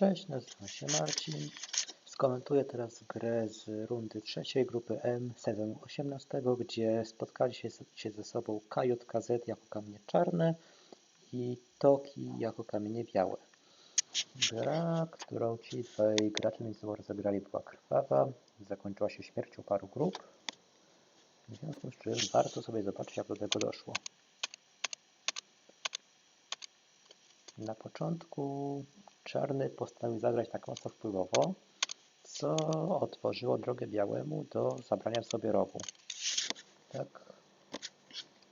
Cześć, nazywam się Marcin. Skomentuję teraz grę z rundy trzeciej grupy M sezonu 18, gdzie spotkali się, ze sobą KJKZ jako kamienie czarne i Toki jako kamienie białe. Gra, którą ci dwaj gracze między sobą rozegrali była krwawa, zakończyła się śmiercią paru grup. W związku z czym warto sobie zobaczyć jak do tego doszło. Na początku czarny postanowił zagrać tak mocno wpływowo, co otworzyło drogę białemu do zabrania sobie rowu. Tak,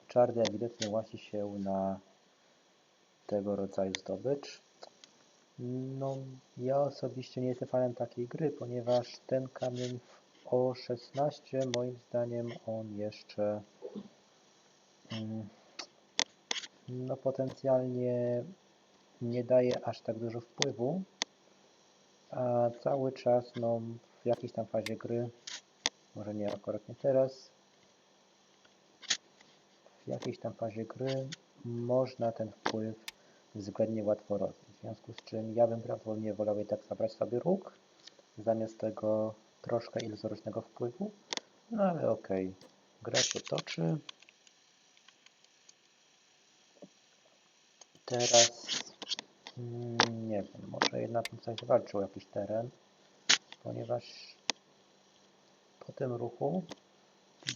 czarny ewidentnie łasi się na tego rodzaju zdobycz. No, ja osobiście nie jestem fanem takiej gry, ponieważ ten kamień o 16 moim zdaniem on jeszcze mm, no potencjalnie nie daje aż tak dużo wpływu, a cały czas no, w jakiejś tam fazie gry, może nie akurat nie teraz, w jakiejś tam fazie gry można ten wpływ względnie łatwo rozbić. W związku z czym ja bym prawdopodobnie wolał jednak zabrać sobie róg, zamiast tego troszkę iluzorycznego wpływu, no ale okej, okay. gra się toczy. Teraz nie wiem, może jednak bym walczył jakiś teren, ponieważ po tym ruchu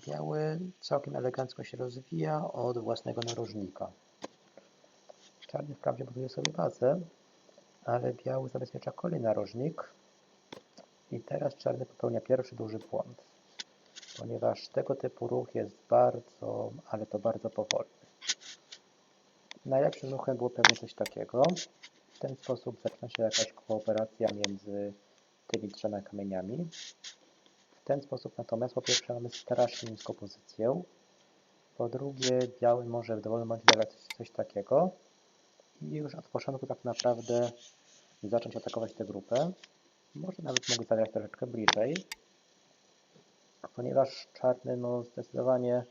biały całkiem elegancko się rozwija od własnego narożnika. Czarny wprawdzie buduje sobie bazę, ale biały zabezpiecza kolejny narożnik i teraz czarny popełnia pierwszy duży błąd, ponieważ tego typu ruch jest bardzo, ale to bardzo powolny. Najlepszym ruchem było pewnie coś takiego, ten sposób zaczyna się jakaś kooperacja między tymi trzema kamieniami. W ten sposób natomiast po pierwsze mamy strasznie niską pozycję, po drugie biały może w dowolnym momencie zagrać coś takiego i już od początku tak naprawdę zacząć atakować tę grupę. Może nawet mogę zagrać troszeczkę bliżej, ponieważ czarny no zdecydowanie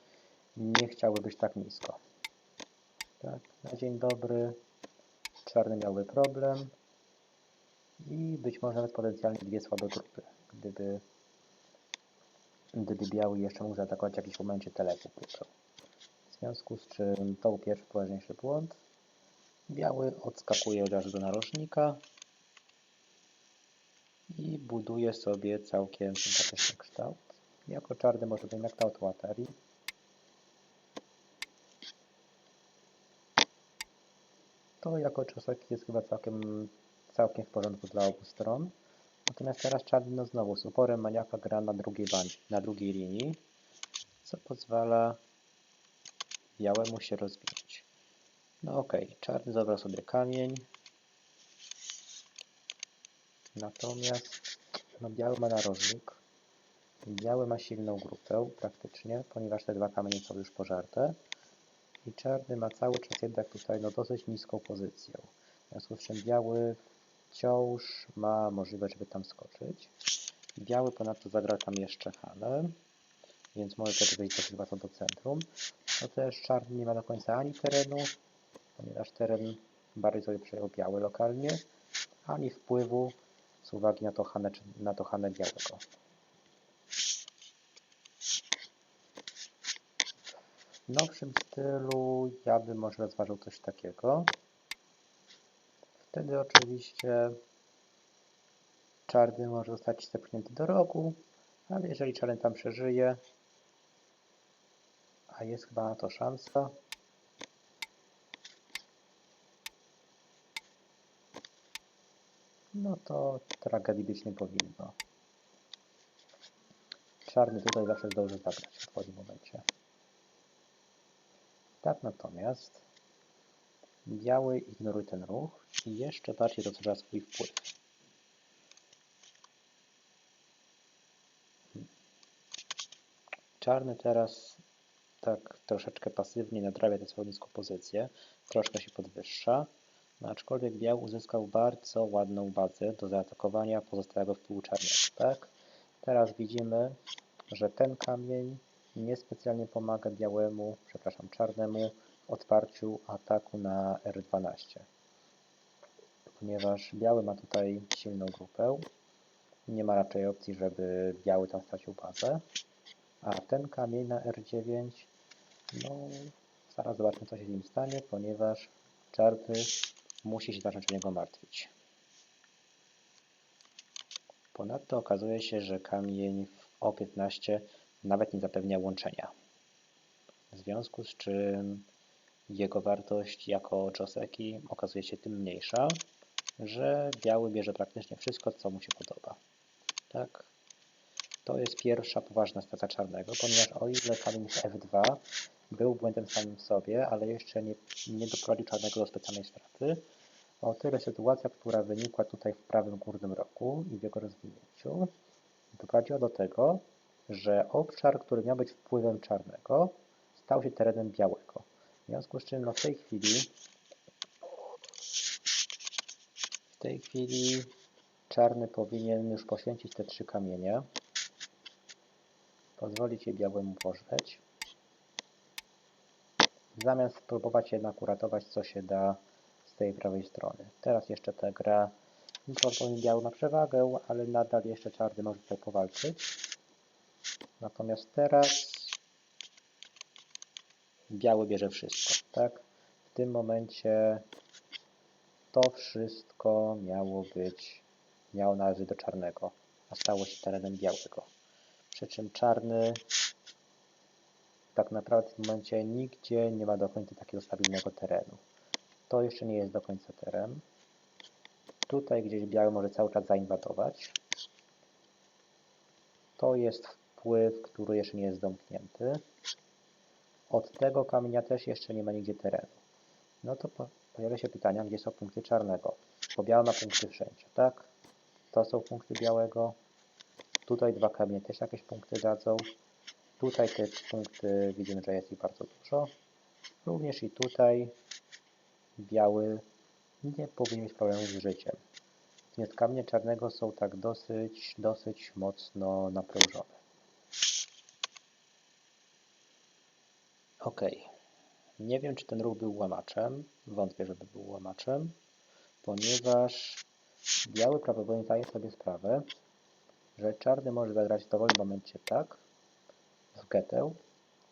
nie chciałby być tak nisko. Tak, na dzień dobry czarny miałby problem i być może nawet potencjalnie dwie słabe grupy, gdyby, gdyby biały jeszcze mógł zaatakować w jakimś momencie telepu grupę. W związku z czym to był pierwszy poważniejszy błąd. Biały odskakuje od razu do narożnika i buduje sobie całkiem sympatyczny kształt. Jako czarny może być na kształt łatarii. To jako czosek jest chyba całkiem, całkiem w porządku dla obu stron. Natomiast teraz czarny no znowu z uporem maniaka gra na drugiej, na drugiej linii, co pozwala białemu się rozwinąć. No ok, czarny zabrał sobie kamień. Natomiast no biały ma narożnik. Biały ma silną grupę praktycznie, ponieważ te dwa kamienie są już pożarte i czarny ma cały czas jednak tutaj no, dosyć niską pozycję. W związku z czym biały wciąż ma możliwość, żeby tam skoczyć. Biały ponadto zagra tam jeszcze Hanę, więc może też wyjść dosyć łatwo do centrum. No też czarny nie ma do końca ani terenu, ponieważ teren bardziej sobie przejął biały lokalnie, ani wpływu z uwagi na to Hanę, na to Hanę białego. Nowszym stylu ja bym może rozważył coś takiego. Wtedy oczywiście czarny może zostać zepchnięty do rogu, ale jeżeli czarny tam przeżyje, a jest chyba na to szansa, no to tragedii być nie powinno. Czarny tutaj zawsze zdąży zagrać w odpowiednim momencie. Tak natomiast biały ignoruje ten ruch i jeszcze bardziej rozszerza swój wpływ. Czarny teraz tak troszeczkę pasywnie nadrabia tę swoją niską pozycję, troszkę się podwyższa, no aczkolwiek biały uzyskał bardzo ładną bazę do zaatakowania pozostałego wpływu czarnego. Tak? Teraz widzimy, że ten kamień niespecjalnie pomaga białemu, przepraszam, czarnemu w otwarciu ataku na R12. ponieważ biały ma tutaj silną grupę. Nie ma raczej opcji, żeby biały tam stracił bazę. A ten kamień na R9, no zaraz zobaczymy co się z nim stanie, ponieważ czarny musi się zacząć o niego martwić. Ponadto okazuje się, że kamień w O15 nawet nie zapewnia łączenia. W związku z czym jego wartość jako Joseki okazuje się tym mniejsza, że biały bierze praktycznie wszystko, co mu się podoba. Tak? To jest pierwsza poważna strata czarnego, ponieważ o ile kamień w F2 był błędem samym w sobie, ale jeszcze nie, nie doprowadził czarnego do specjalnej straty, o tyle sytuacja, która wynikła tutaj w prawym górnym rogu i w jego rozwinięciu, doprowadziła do tego, że obszar, który miał być wpływem czarnego, stał się terenem białego. W związku z czym no w tej chwili w tej chwili czarny powinien już poświęcić te trzy kamienie, pozwolić je białemu pożreć, zamiast spróbować jednak uratować co się da z tej prawej strony. Teraz jeszcze ta gra Powiem, biały ma przewagę, ale nadal jeszcze czarny może tutaj powalczyć. Natomiast teraz biały bierze wszystko, tak? W tym momencie to wszystko miało być, miało należeć do czarnego, a stało się terenem białego. Przy czym czarny tak naprawdę w tym momencie nigdzie nie ma do końca takiego stabilnego terenu. To jeszcze nie jest do końca teren. Tutaj gdzieś biały może cały czas zainwadować. To jest wpływ, który jeszcze nie jest domknięty. Od tego kamienia też jeszcze nie ma nigdzie terenu. No to pojawia się pytanie, gdzie są punkty czarnego. Bo biały ma punkty wszędzie, tak? To są punkty białego. Tutaj dwa kamienie też jakieś punkty dadzą. Tutaj te punkty widzimy, że jest ich bardzo dużo. Również i tutaj biały nie powinien mieć problemu z życiem. Natomiast kamienie czarnego są tak dosyć, dosyć mocno naprężone. Ok. Nie wiem, czy ten ruch był łamaczem. Wątpię, żeby był łamaczem, ponieważ biały prawdopodobnie zdaje sobie sprawę, że czarny może zagrać w dowolnym momencie tak, w getę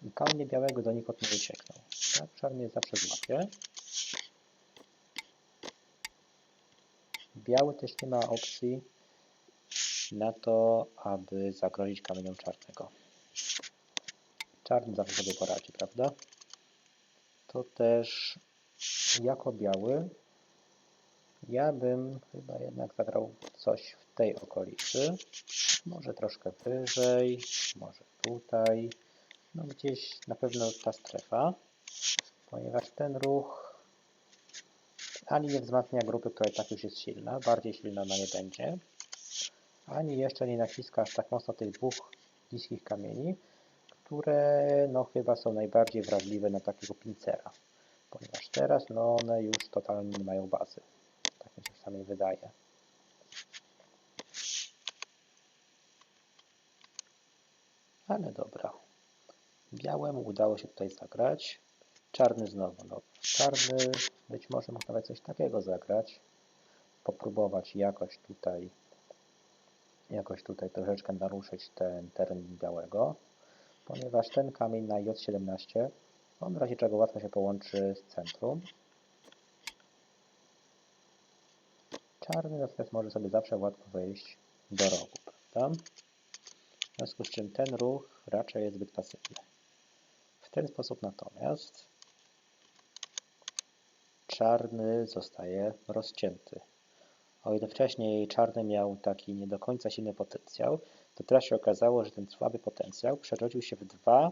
i kamienie białego donikąd nie uciekną. Tak, czarny zawsze złapie. Biały też nie ma opcji na to, aby zagrozić kamieniom czarnego. Czarny zawsze sobie poradzi, prawda? To też jako biały ja bym chyba jednak zagrał coś w tej okolicy. Może troszkę wyżej, może tutaj. No gdzieś na pewno ta strefa, ponieważ ten ruch ani nie wzmacnia grupy, która i tak już jest silna, bardziej silna ona nie będzie, ani jeszcze nie naciska aż tak mocno tych dwóch niskich kamieni, które no chyba są najbardziej wrażliwe na takiego pincera, ponieważ teraz no one już totalnie nie mają bazy. Tak mi się przynajmniej wydaje. Ale dobra. Białemu udało się tutaj zagrać. Czarny znowu. No, czarny być może mógł nawet coś takiego zagrać. Popróbować jakoś tutaj jakoś tutaj troszeczkę naruszyć ten teren białego, ponieważ ten kamień na J17 on w razie czego łatwo się połączy z centrum. Czarny natomiast może sobie zawsze łatwo wejść do rogu, prawda? W związku z czym ten ruch raczej jest zbyt pasywny. W ten sposób natomiast czarny zostaje rozcięty. O ile wcześniej czarny miał taki nie do końca silny potencjał, to teraz się okazało, że ten słaby potencjał przerodził się w dwa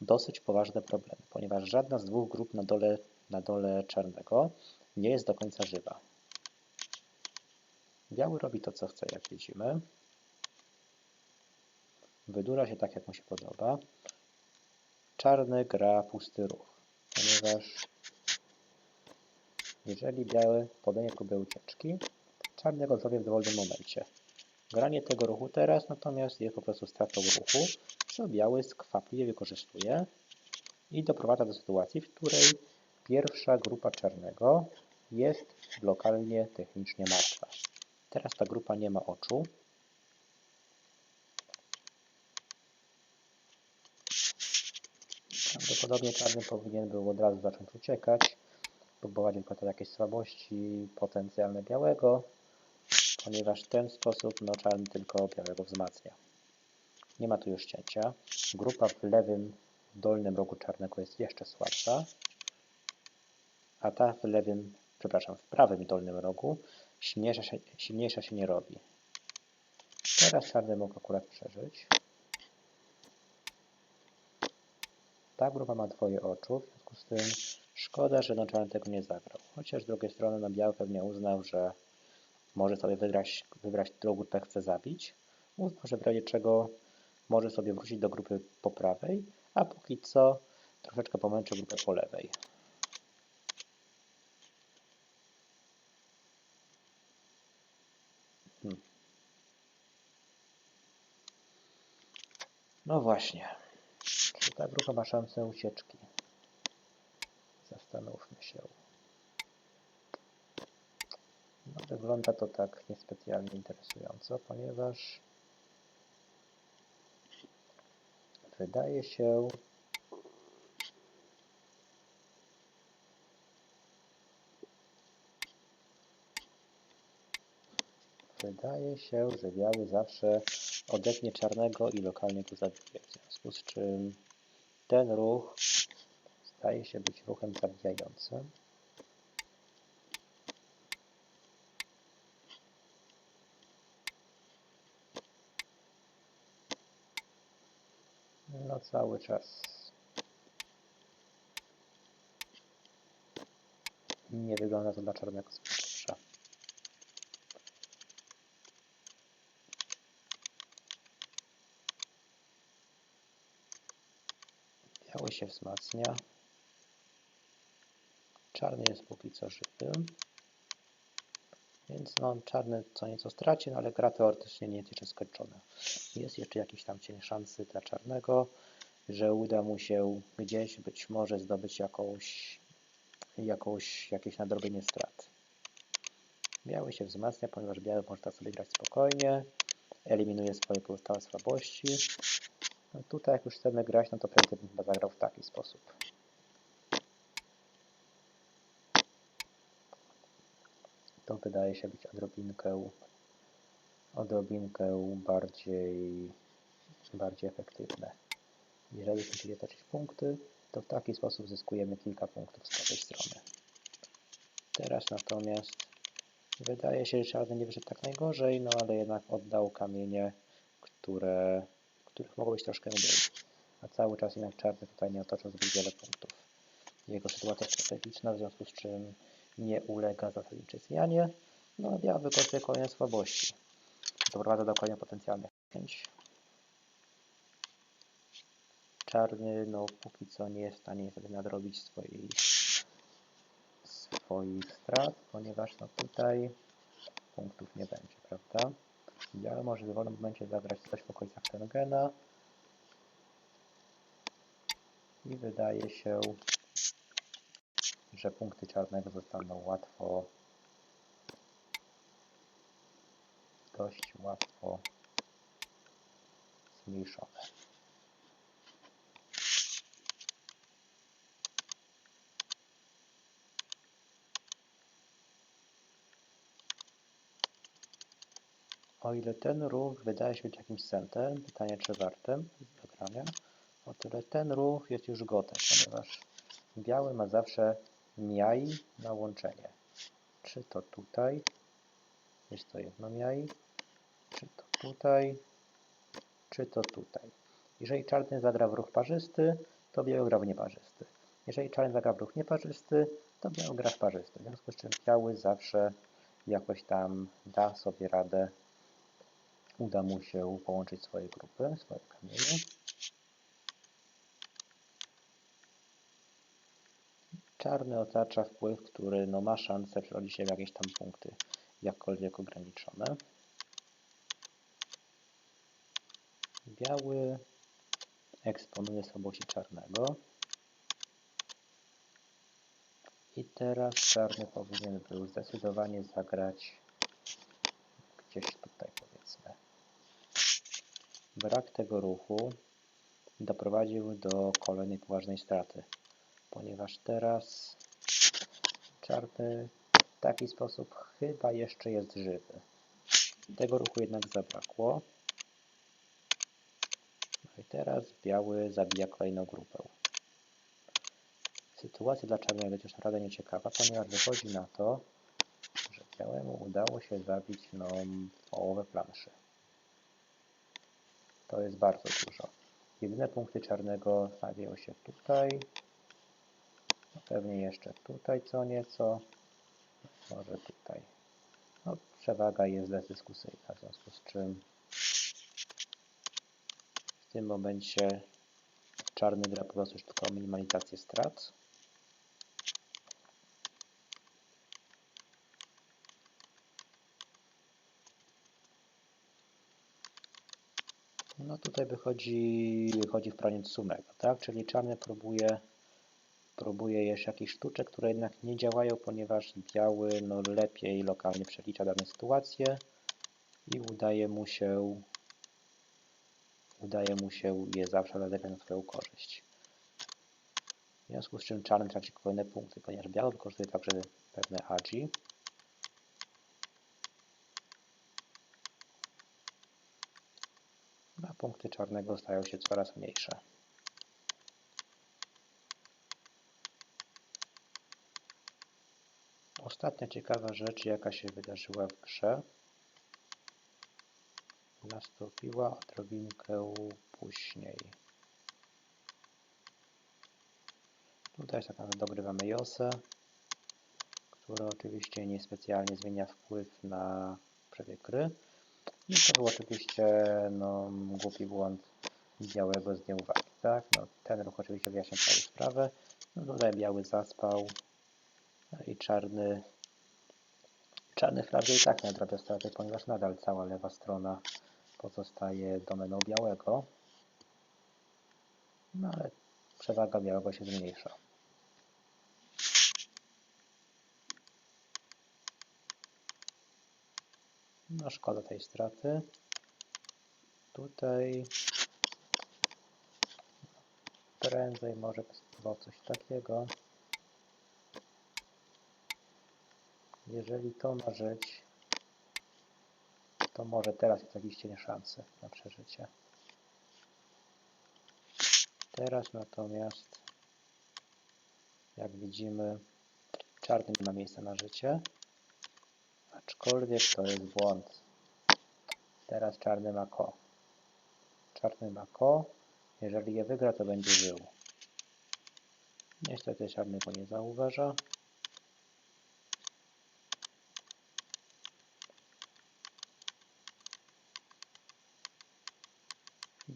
dosyć poważne problemy, ponieważ żadna z dwóch grup na dole, na dole czarnego nie jest do końca żywa. Biały robi to, co chce, jak widzimy. Wydura się tak, jak mu się podoba. Czarny gra pusty ruch, ponieważ jeżeli biały podejmie próbę ucieczki, czarny go zrobi w dowolnym momencie. Granie tego ruchu teraz natomiast jest po prostu stratą ruchu, co biały skwapliwie wykorzystuje i doprowadza do sytuacji, w której pierwsza grupa czarnego jest lokalnie technicznie martwa. Teraz ta grupa nie ma oczu. Prawdopodobnie czarny powinien był od razu zacząć uciekać, próbować wykorzystać jakieś słabości potencjalne białego, ponieważ w ten sposób czarny tylko białego wzmacnia. Nie ma tu już cięcia. Grupa w lewym dolnym rogu czarnego jest jeszcze słabsza, a ta w lewym, przepraszam, w prawym dolnym rogu silniejsza się, silniejsza się nie robi. Teraz czarny mógł akurat przeżyć. Ta grupa ma dwoje oczu, w związku z tym szkoda, że no czarny tego nie zagrał. Chociaż z drugiej strony no biały pewnie uznał, że może sobie wybrać, wybrać którą grupę chce zabić. Uznał, że w razie czego może sobie wrócić do grupy po prawej, a póki co troszeczkę pomęczy grupę po lewej. Hmm. No właśnie. Czy ta grupa ma szansę ucieczki? Zastanówmy się. No, wygląda to tak niespecjalnie interesująco, ponieważ wydaje się, wydaje się, że biały zawsze odetnie czarnego i lokalnie go zabije. W związku z czym ten ruch staje się być ruchem zabijającym. No cały czas nie wygląda to dla czarnego. Biały się wzmacnia. Czarny jest póki co żywy. Więc no, czarny co nieco straci, no, ale gra teoretycznie nie jest jeszcze skończona. Jest jeszcze jakiś tam cień szansy dla czarnego, że uda mu się gdzieś być może zdobyć jakąś, jakąś jakieś nadrobienie strat. Biały się wzmacnia, ponieważ biały może tak sobie grać spokojnie, eliminuje swoje pozostałe słabości. No tutaj jak już chcemy grać, no to pewnie bym chyba zagrał w taki sposób. To wydaje się być odrobinkę, odrobinkę bardziej, bardziej efektywne. Jeżeli będziemy toczyć punkty, to w taki sposób zyskujemy kilka punktów z prawej strony. Teraz natomiast wydaje się, że czarny nie wyszedł tak najgorzej, no ale jednak oddał kamienie, które, których mogło być troszkę mniej. A cały czas jednak czarny tutaj nie otoczył zbyt wiele punktów. Jego sytuacja strategiczna, w związku z czym nie ulega zasadniczej zmianie. No a biały wykorzystuje kolejne słabości. Doprowadza do kolejnych potencjalnych chęć. Czarny, no póki co nie jest w stanie niestety nadrobić swojej, swoich strat, ponieważ no tutaj punktów nie będzie, prawda? Biały może w dowolnym momencie zagrać coś w okolicach Tengena i wydaje się, że punkty czarnego zostaną łatwo, dość łatwo zmniejszone. O ile ten ruch wydaje się być jakimś centem, pytanie czy wartym zagrania, o tyle ten ruch jest już gotem, ponieważ biały ma zawsze miai na łączenie. Czy to tutaj, jest to jedno miai, czy to tutaj, czy to tutaj. Jeżeli czarny zagra w ruch parzysty, to biały gra w nieparzysty. Jeżeli czarny zagra w ruch nieparzysty, to biały gra w parzysty. W związku z czym biały zawsze jakoś tam da sobie radę, uda mu się połączyć swoje grupy, swoje kamienie. Czarny otacza wpływ, który no, ma szansę przerodzić się w jakieś tam punkty, jakkolwiek ograniczone. Biały eksponuje słabości czarnego. I teraz czarny powinien był zdecydowanie zagrać gdzieś tutaj powiedzmy. Brak tego ruchu doprowadził do kolejnej poważnej straty, ponieważ teraz czarny w taki sposób chyba jeszcze jest żywy. Tego ruchu jednak zabrakło. No i teraz biały zabija kolejną grupę. Sytuacja dla czarnego jest już naprawdę nieciekawa, ponieważ wychodzi na to, że białemu udało się zabić no, połowę planszy. To jest bardzo dużo. Jedyne punkty czarnego znajdują się tutaj. Pewnie jeszcze tutaj co nieco. Może tutaj. No, przewaga jest bezdyskusyjna, w związku z czym w tym momencie czarny gra po prostu już tylko o minimalizację strat. No tutaj wychodzi, wychodzi w praniec sumego, tak? Czyli czarny próbuje, próbuje jeszcze jakichś sztuczek, które jednak nie działają, ponieważ biały no, lepiej lokalnie przelicza dane sytuacje i udaje mu się udaje mu się je zawsze rozegrać na swoją korzyść. W związku z czym czarny traci kolejne punkty, ponieważ biały wykorzystuje także pewne agi. A punkty czarnego stają się coraz mniejsze. Ostatnia ciekawa rzecz, jaka się wydarzyła w grze, nastąpiła odrobinkę później. Tutaj tak naprawdę dogrywamy Josę, która oczywiście niespecjalnie zmienia wpływ na przebieg gry. I to był oczywiście no, głupi błąd białego z nieuwagi. Tak? No, ten ruch oczywiście wyjaśnia całą sprawę. No, tutaj biały zaspał i czarny czarny wprawdzie i tak nadrabia straty, ponieważ nadal cała lewa strona pozostaje domeną białego. No ale przewaga białego się zmniejsza. No szkoda tej straty. Tutaj prędzej może było coś takiego. Jeżeli to ma żyć, to może teraz jest jakiś cień szansy na przeżycie. Teraz natomiast, jak widzimy, czarny nie ma miejsca na życie. Aczkolwiek to jest błąd. Teraz czarny ma ko. Czarny ma ko. Jeżeli je wygra, to będzie żył. Niestety czarny go nie zauważa.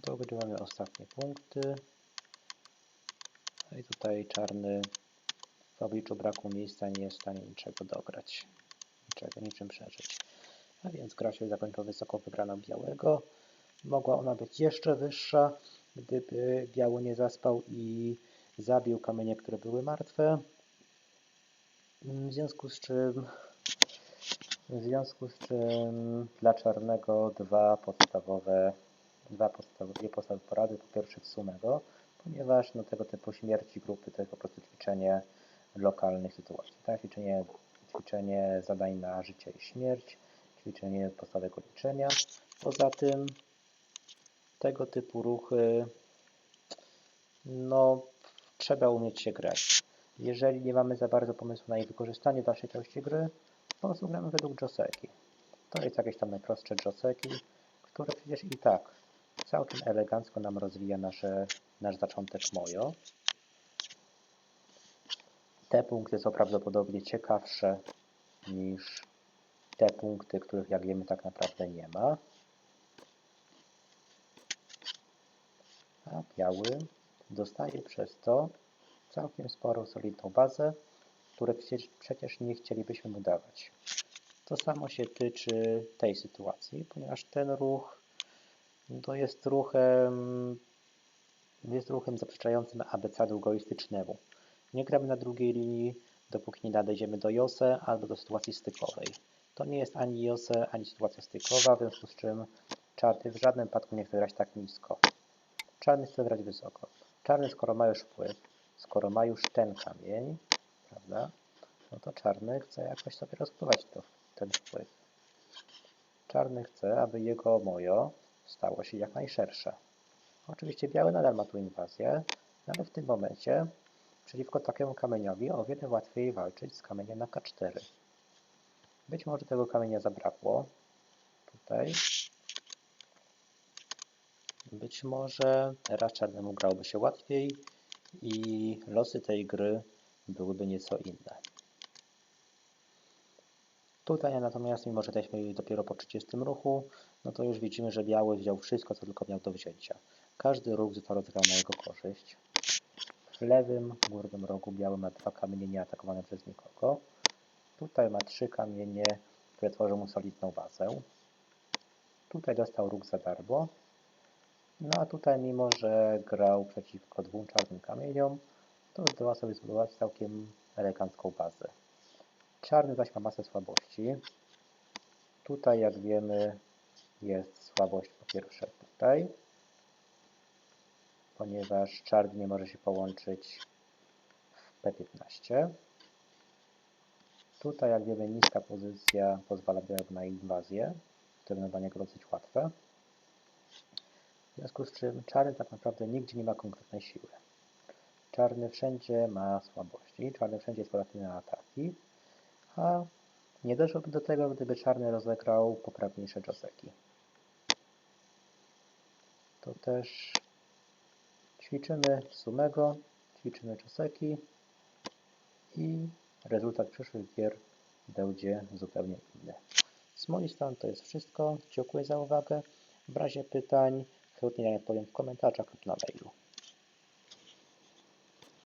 Dogrywamy ostatnie punkty. No i tutaj czarny w obliczu braku miejsca nie jest w stanie niczego dograć niczego, niczym przeżyć. A więc gra się zakończyła wysoko wygraną białego. Mogła ona być jeszcze wyższa, gdyby biały nie zaspał i zabił kamienie, które były martwe. W związku z czym w związku z czym dla czarnego dwa podstawowe dwa podstawowe, dwie podstawowe porady. Po pierwsze w sumego, ponieważ no, tego typu śmierci grupy to jest po prostu ćwiczenie lokalnych sytuacji. Tak? Ćwiczenie ćwiczenie zadań na życie i śmierć, ćwiczenie podstawowego liczenia. Poza tym tego typu ruchy no, trzeba umieć się grać. Jeżeli nie mamy za bardzo pomysłu na jej wykorzystanie w dalszej części gry, po prostu gramy według Joseki. To jest jakieś tam najprostsze Joseki, które przecież i tak całkiem elegancko nam rozwija nasze, nasz zaczątek Mojo. Te punkty są prawdopodobnie ciekawsze niż te punkty, których jak wiemy tak naprawdę nie ma. A biały dostaje przez to całkiem sporą, solidną bazę, które przecież nie chcielibyśmy mu dawać. To samo się tyczy tej sytuacji, ponieważ ten ruch to jest ruchem, jest ruchem zaprzeczającym ABC egoistycznemu. Nie gramy na drugiej linii, dopóki nie nadejdziemy do Jose albo do sytuacji stykowej. To nie jest ani Jose, ani sytuacja stykowa, w związku z czym czarny w żadnym wypadku nie chce grać tak nisko. Czarny chce grać wysoko. Czarny, skoro ma już wpływ, skoro ma już ten kamień, prawda, no to czarny chce jakoś sobie rozbudować to, ten wpływ. Czarny chce, aby jego mojo stało się jak najszersze. Oczywiście biały nadal ma tu inwazję, ale w tym momencie przeciwko takiemu kamieniowi o wiele łatwiej walczyć z kamieniem na K4. Być może tego kamienia zabrakło tutaj. Być może teraz czarnemu grałoby się łatwiej i losy tej gry byłyby nieco inne. Tutaj natomiast, mimo że jesteśmy dopiero po 30 ruchu, no to już widzimy, że biały wziął wszystko, co tylko miał do wzięcia. Każdy ruch został rozegrany na jego korzyść. W lewym górnym rogu biały ma dwa kamienie nieatakowane przez nikogo. Tutaj ma trzy kamienie, które tworzą mu solidną bazę. Tutaj dostał róg za darmo. No a tutaj, mimo że grał przeciwko dwóm czarnym kamieniom, to zdoła sobie zbudować całkiem elegancką bazę. Czarny zaś ma masę słabości. Tutaj, jak wiemy, jest słabość po pierwsze tutaj, ponieważ czarny nie może się połączyć w P15. Tutaj, jak wiemy, niska pozycja pozwala białemu na inwazję, niego dosyć łatwe. W związku z czym czarny tak naprawdę nigdzie nie ma konkretnej siły. Czarny wszędzie ma słabości, czarny wszędzie jest podatny na ataki, a nie doszłoby do tego, gdyby czarny rozegrał poprawniejsze joseki. To też ćwiczymy sumego, ćwiczymy joseki i rezultat przyszłych gier będzie zupełnie inny. Z mojej strony to jest wszystko. Dziękuję za uwagę. W razie pytań chętnie odpowiem w komentarzach lub na mailu.